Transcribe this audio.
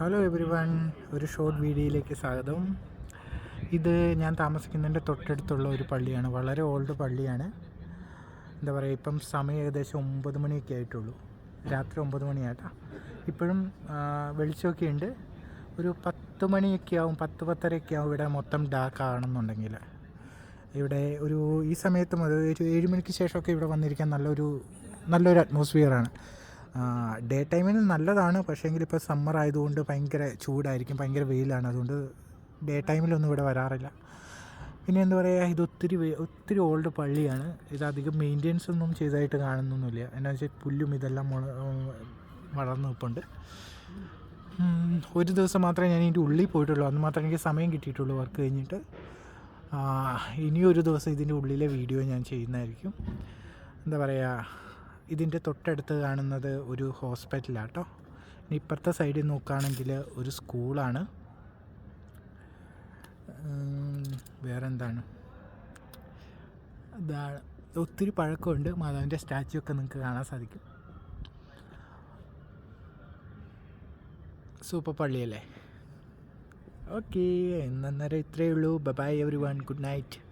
Hello everyone ഒരു short വീഡിയോയിലേക്ക് സ്വാഗതം. ഇത് ഞാൻ താമസിക്കുന്നതിന്റെ തൊട്ടടുത്തുള്ള ഒരു പള്ളിയാണ്. വളരെ ഓൾഡ് പള്ളിയാണ്. എന്താ പറയുക ഇപ്പം സമയം ഏകദേശം ഒമ്പത് മണിയൊക്കെ ആയിട്ടുള്ളൂ. രാത്രി ഒമ്പത് മണിയാട്ടാ. ഇപ്പോഴും വെളിച്ചമൊക്കെ ഉണ്ട്. ഒരു പത്ത് മണിയൊക്കെ ആവും പത്ത് പത്തരയൊക്കെ ആവും ഇവിടെ മൊത്തം ഡാർക്ക് ആണെന്നുണ്ടെങ്കിൽ ഇവിടെ ഒരു ഈ സമയത്തും ഒരു ഏഴ് മണിക്ക് ശേഷമൊക്കെ ഇവിടെ വന്നിരിക്കാൻ നല്ലൊരു നല്ലൊരു അറ്റ്മോസ്ഫിയറാണ് ഡേ ടൈമിൽ നല്ലതാണ്. പക്ഷേങ്കിൽ ഇപ്പോൾ സമ്മർ ആയതുകൊണ്ട് ഭയങ്കര ചൂടായിരിക്കും ഭയങ്കര വെയിലാണ്. അതുകൊണ്ട് ഡേ ടൈമിലൊന്നും ഇവിടെ വരാറില്ല. പിന്നെ എന്താ പറയുക ഇത് ഒത്തിരി ഒത്തിരി ഓൾഡ് പള്ളിയാണ്. ഇത് അധികം മെയിന്റെനൻസ് ഒന്നും ചെയ്തതായിട്ട് കാണുന്നൊന്നുമില്ല. എന്നാ വെച്ചാൽ പുല്ലും ഇതെല്ലാം വളർന്നു നിൽപ്പുണ്ട് ഒരു ദിവസം മാത്രമേ ഞാൻ ഇതിന്റെ ഉള്ളിൽ പോയിട്ടുള്ളൂ. അന്ന് മാത്രമേ എനിക്ക് സമയം കിട്ടിയിട്ടുള്ളൂ വർക്ക് കഴിഞ്ഞിട്ട്. ഇനിയൊരു ദിവസം ഇതിന്റെ ഉള്ളിലെ വീഡിയോ ഞാൻ ചെയ്യുന്നതായിരിക്കും. എന്താ പറയുക ഇതിന്റെ തൊട്ടടുത്ത് കാണുന്നത് ഒരു ഹോസ്പിറ്റലാട്ടോ. ഇനി ഇപ്പുറത്തെ സൈഡിൽ നോക്കുകയാണെങ്കിൽ ഒരു സ്കൂളാണ്. വേറെ വേറെന്താണ്? ഇതാണ് ഒത്തിരി പഴക്കമുണ്ട്. മാതാവിന്റെ സ്റ്റാച്ചു ഒക്കെ നിങ്ങൾക്ക് കാണാൻ സാധിക്കും. സൂപ്പർ പള്ളിയല്ലേ? ഓക്കെ എന്നേരം ഇത്രയേ ഉള്ളൂ. Bye everyone good night